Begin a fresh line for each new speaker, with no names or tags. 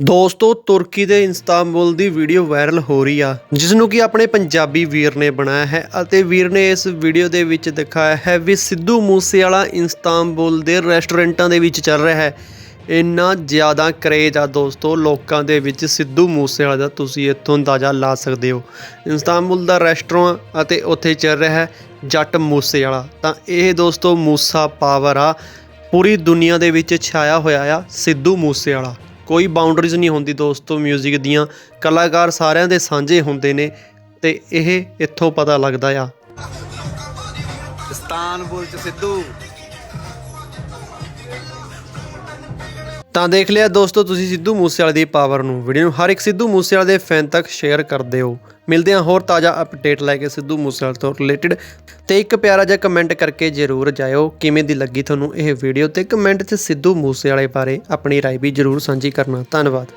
ਦੋਸਤੋ, ਤੁਰਕੀ ਦੇ ਇਸਤਾਂਬੁਲ ਦੀ ਵੀਡੀਓ ਵਾਇਰਲ ਹੋ ਰਹੀ ਆ ਜਿਸ ਨੂੰ ਕਿ ਆਪਣੇ ਪੰਜਾਬੀ ਵੀਰ ਨੇ ਬਣਾਇਆ ਹੈ ਅਤੇ ਵੀਰ ਨੇ ਇਸ ਵੀਡੀਓ ਦੇ ਵਿੱਚ ਦਿਖਾਇਆ ਹੈ ਵੀ ਸਿੱਧੂ ਮੂਸੇਵਾਲਾ ਇਸਤਾਂਬੁਲ ਦੇ ਰੈਸਟੋਰੈਂਟਾਂ ਦੇ ਵਿੱਚ ਚੱਲ ਰਿਹਾ ਹੈ। ਇੰਨਾ ਜ਼ਿਆਦਾ ਕਰੇਜ ਆ ਦੋਸਤੋ, ਲੋਕਾਂ ਦੇ ਵਿੱਚ ਸਿੱਧੂ ਮੂਸੇਵਾਲਾ ਦਾ ਤੁਸੀਂ ਇੱਥੋਂ ਅੰਦਾਜ਼ਾ ਲਾ ਸਕਦੇ ਹੋ। ਇਸਤਾਂਬੁਲ ਦਾ ਰੈਸਟੋਰੈਂਟ ਅਤੇ ਉੱਥੇ ਚੱਲ ਰਿਹਾ ਹੈ ਜੱਟ ਮੂਸੇਵਾਲਾ। ਤਾਂ ਇਹ ਦੋਸਤੋ ਮੂਸਾ ਪਾਵਰ ਆ, ਪੂਰੀ ਦੁਨੀਆ ਦੇ ਵਿੱਚ ਛਾਇਆ ਹੋਇਆ ਆ ਸਿੱਧੂ ਮੂਸੇਵਾਲਾ। ਕੋਈ ਬਾਉਂਡਰੀਜ਼ ਨਹੀਂ ਹੁੰਦੀ ਦੋਸਤੋ 뮤직 ਦੀਆਂ। ਕਲਾਕਾਰ ਸਾਰਿਆਂ ਦੇ ਸਾਂਝੇ ਹੁੰਦੇ ਨੇ ਤੇ ਇਹ ਇੱਥੋਂ ਪਤਾ ਲੱਗਦਾ ਆ।
ਇਸਤਾਨਬੁਲ ਚ ਸਿੱਧੂ।
ਤਾਂ ਦੇਖ ਲਿਆ ਦੋਸਤੋ ਤੁਸੀਂ ਸਿੱਧੂ ਮੂਸੇਵਾਲੇ ਦੀ ਪਾਵਰ ਨੂੰ। ਵੀਡੀਓ ਨੂੰ ਹਰ ਇੱਕ ਸਿੱਧੂ ਮੂਸੇਵਾਲੇ ਦੇ ਫੈਨ ਤੱਕ ਸ਼ੇਅਰ ਕਰ ਦਿਓ। ਮਿਲਦੇ ਹਾਂ ਹੋਰ ਤਾਜ਼ਾ ਅਪਡੇਟ ਲੈ ਕੇ ਸਿੱਧੂ ਮੂਸੇਵਾਲੇ ਤੋਂ ਰਿਲੇਟਡ ਤੇ ਇੱਕ ਪਿਆਰਾ ਜਿਹਾ ਕਮੈਂਟ ਕਰਕੇ ਜਰੂਰ ਜਾਇਓ। ਕਿਵੇਂ ਦੀ ਲੱਗੀ ਤੁਹਾਨੂੰ ਇਹ ਵੀਡੀਓ ਤੇ ਕਮੈਂਟ 'ਚ ਸਿੱਧੂ ਮੂਸੇਵਾਲੇ ਬਾਰੇ ਆਪਣੀ ਰਾਏ ਵੀ ਜਰੂਰ ਸਾਂਝੀ ਕਰਨਾ। ਧੰਨਵਾਦ।